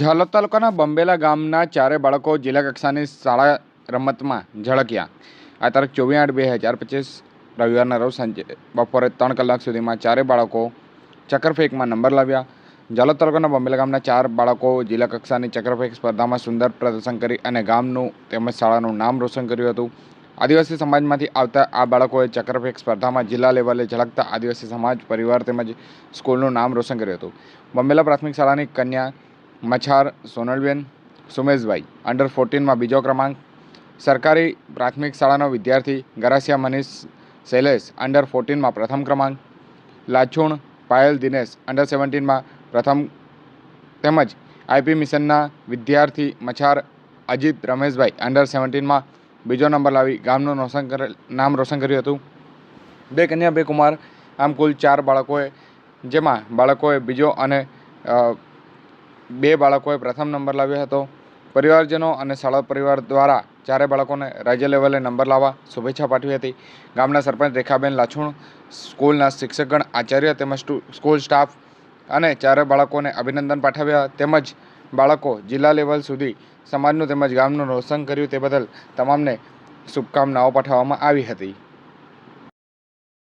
ઝાલોદ તાલુકાના બંબેલા ગામના ચારે બાળકો જિલ્લા કક્ષાની શાળા રમતમાં ઝળક્યા. આ તારીખ ચોવીસ આઠ બે હજાર પચીસ રવિવારના રોજ સાંજે બપોરે ત્રણ કલાક સુધીમાં ચારે બાળકો ચક્કરફેંકમાં નંબર લાવ્યા. ઝાલોદ તાલુકાના બંબેલા ગામના ચાર બાળકો જિલ્લા કક્ષાની ચક્કરફેંક સ્પર્ધામાં સુંદર પ્રદર્શન કરી અને ગામનું તેમજ શાળાનું નામ રોશન કર્યું હતું. આદિવાસી સમાજમાંથી આવતા આ બાળકોએ ચક્રફેંક સ્પર્ધામાં જિલ્લા લેવલે ઝળકતા આદિવાસી સમાજ, પરિવાર તેમજ સ્કૂલનું નામ રોશન કર્યું હતું. બંબેલા પ્રાથમિક શાળાની કન્યા મછાર સોનલબેન, સુમેશભાઈ. અંડર ફોર્ટીનમાં બીજો ક્રમાંક. સરકારી પ્રાથમિક શાળાનો વિદ્યાર્થી ગરાસિયા મનીષ શૈલેષ અંડર ફોર્ટીનમાં પ્રથમ ક્રમાંક. લાછુણ, પાયલ દિનેશ અંડર સેવન્ટીનમાં પ્રથમ તેમજ આઈપી મિશનના વિદ્યાર્થી મછાર અજીત રમેશભાઈ. અંડર સેવન્ટીનમાં બીજો નંબર લાવી ગામનું રોશન કરેલ નામ રોશન કર્યું હતું. બે કન્યા, બે કુમાર. આમ કુલ ચાર બાળકોએ, જેમાં બાળકોએ બીજો અને બે બાળકોએ પ્રથમ નંબર લાવ્યો હતો. પરિવારજનો અને શાળા પરિવાર દ્વારા ચારે બાળકોને રાજ્ય લેવલે નંબર લાવવા શુભેચ્છા પાઠવી હતી. ગામના સરપંચ રેખાબેન લાછુણ, સ્કૂલના શિક્ષકગણ, આચાર્ય તેમજ સ્કૂલ સ્ટાફ અને ચારે બાળકોને અભિનંદન પાઠવ્યા તેમજ બાળકો જિલ્લા લેવલ સુધી સમાજનું તેમજ ગામનું રોશન કર્યું તે બદલ તમામને શુભકામનાઓ પાઠવવામાં આવી હતી.